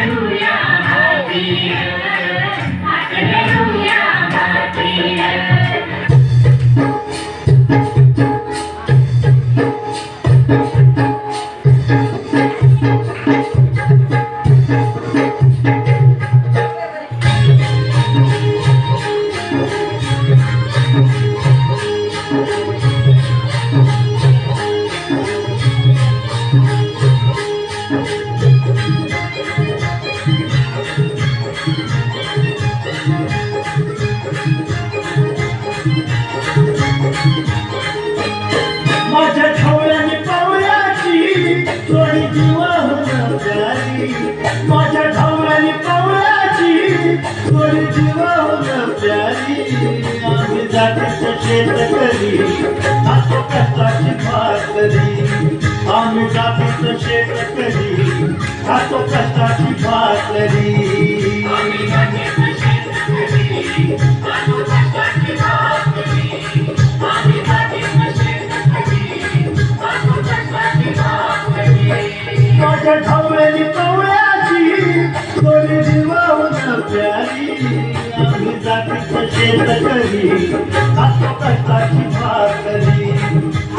Hallelujah, Happy. भाकरी आम्ही जातीच शेत करी खातो कष्टाची भाकरी माझ्या ठावळ्याची कवळ्याची थोडी दिवा उतरली आम्ही जातीच शेत करी खातो कष्टाची भाकरी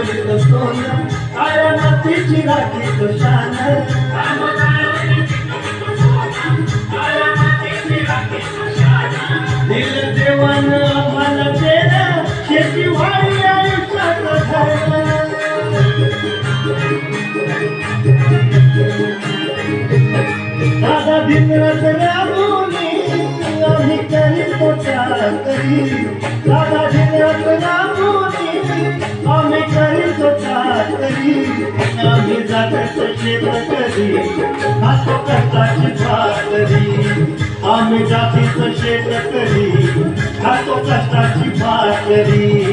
गोष्ट सोन कारण तिची राखी तुषान दिल देवान आम्हाला देणं शेती वाढी आयुष्यात धरण दादा भिंगरात राबून आम्ही करीत होता करी दादा भिंगरात राबून चाकरी आम्ही जागत शेतकरी कष्टाची भाकरी आम्ही शेतकरी कष्टाची भाकरी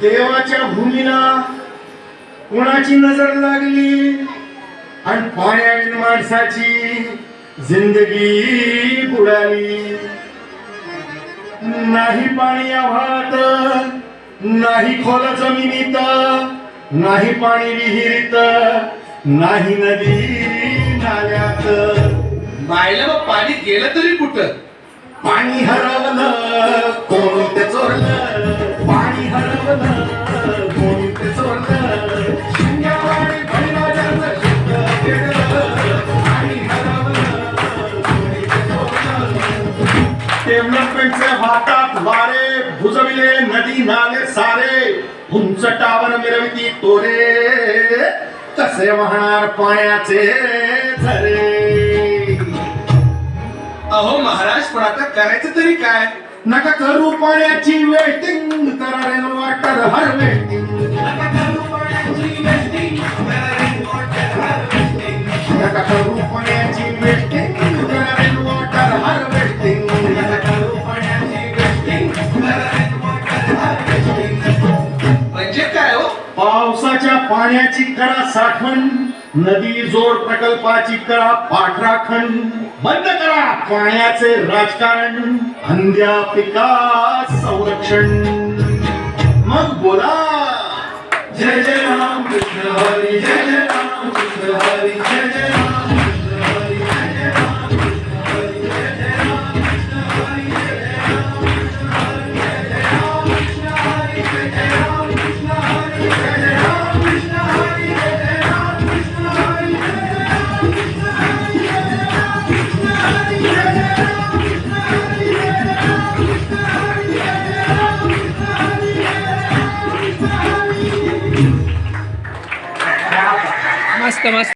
देवाच्या भूमीला कुणाची नजर लागली? आणि पाण्याविन माणसाची जिंदगी बुडाली. नाही पाणी आव्हात नाही खोल जमिनीत नाही पाणी विहिरीत नाही नदी नाल्यात. बायला मग पाणी गेलं तरी कुठं? पाणी हरवलं कोण ते चोरलं? पाणी हरवलं. डेव्हलपमेंटचे भातात वारे भुजविले नदी नाले सारे. उंच टावर मिरविती तोरे तसे वाहणार पाण्याचे झरे. अहो महाराज पण आता करायचं तरी काय? नका करू पाण्याची वेटिंग करा रेन वॉटर हर वेटिंग पाण्याची करा साठवण नदी जोड प्रकल्पाची करा पाठराखण. बंद करा पाण्याचे राजकारण अंध्या पिका संरक्षण. मग बोला. जय जय राम कृष्ण हरी जय जय राम कृष्ण हरी जय जय राम Namaste.